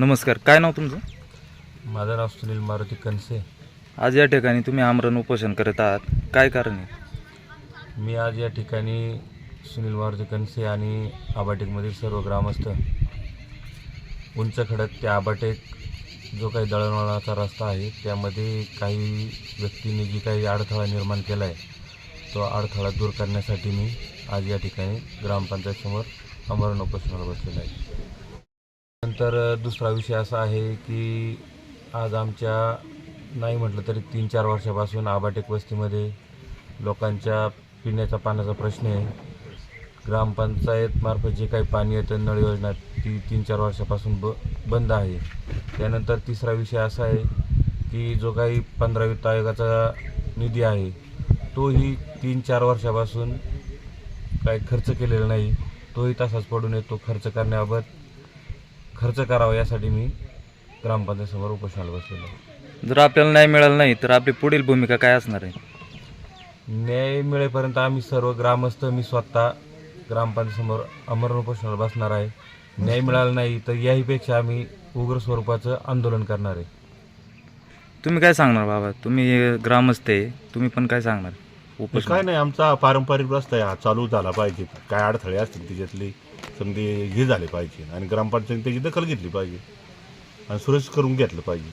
नमस्कार काय नाव तुमचं? माझं नाव सुनील मारुती कनसे. आज या ठिकाणी तुम्ही आमरण उपोषण करत आहात. काय कारण आहे? मी आज या ठिकाणी सुनील मारुती कनसे आणि आबाटेकमधील सर्व ग्रामस्थ उंच खडक ते आबाटेक जो काही दळणवळणाचा रस्ता आहे त्यामध्ये काही व्यक्तींनी जी काही अडथळा निर्माण केला आहे तो अडथळा दूर करण्यासाठी मी आज या ठिकाणी ग्रामपंचायतसमोर आमरण उपोषणाला बसलेलो आहे. नंतर दुसरा विषय असा आहे की आज आमच्या नाही म्हटलं तरी तीन चार वर्षापासून आबाटेक वस्तीमध्ये लोकांच्या पिण्याच्या पाण्याचा प्रश्न आहे. ग्रामपंचायतमार्फत जे काही पाणी येतं नळ योजना ती तीन चार वर्षापासून ब बंद आहे. त्यानंतर तिसरा विषय असा आहे की जो काही पंधरा वित्त आयोगाचा निधी आहे तोही तीन चार वर्षापासून काही खर्च केलेला नाही. तोही तसाच पडून येतो खर्च करण्याबाबत खर्च करावा यासाठी मी ग्रामपंचायतसमोर उपोषणाला बसलेलो आहे. जर आपल्याला न्याय मिळाला नाही तर आपली पुढील भूमिका काय असणार आहे? न्याय मिळेपर्यंत आम्ही सर्व ग्रामस्थ मी स्वतः ग्रामपंचायतसमोर अमरण उपोषणाला बसणार आहे. न्याय मिळाला नाही तर याहीपेक्षा आम्ही उग्र स्वरूपाचं आंदोलन करणार आहे. तुम्ही काय सांगणार बाबा? तुम्ही ग्रामस्थ आहे तुम्ही पण काय सांगणार? काय नाही आमचा पारंपरिक रस्ता आहे हा चालू झाला पाहिजे. काय अडथळे असतील त्याच्यातले संधी हे झाले पाहिजे. आणि ग्रामपंचायत त्याची दखल घेतली पाहिजे. आणि सुरक्षित करून घेतलं पाहिजे.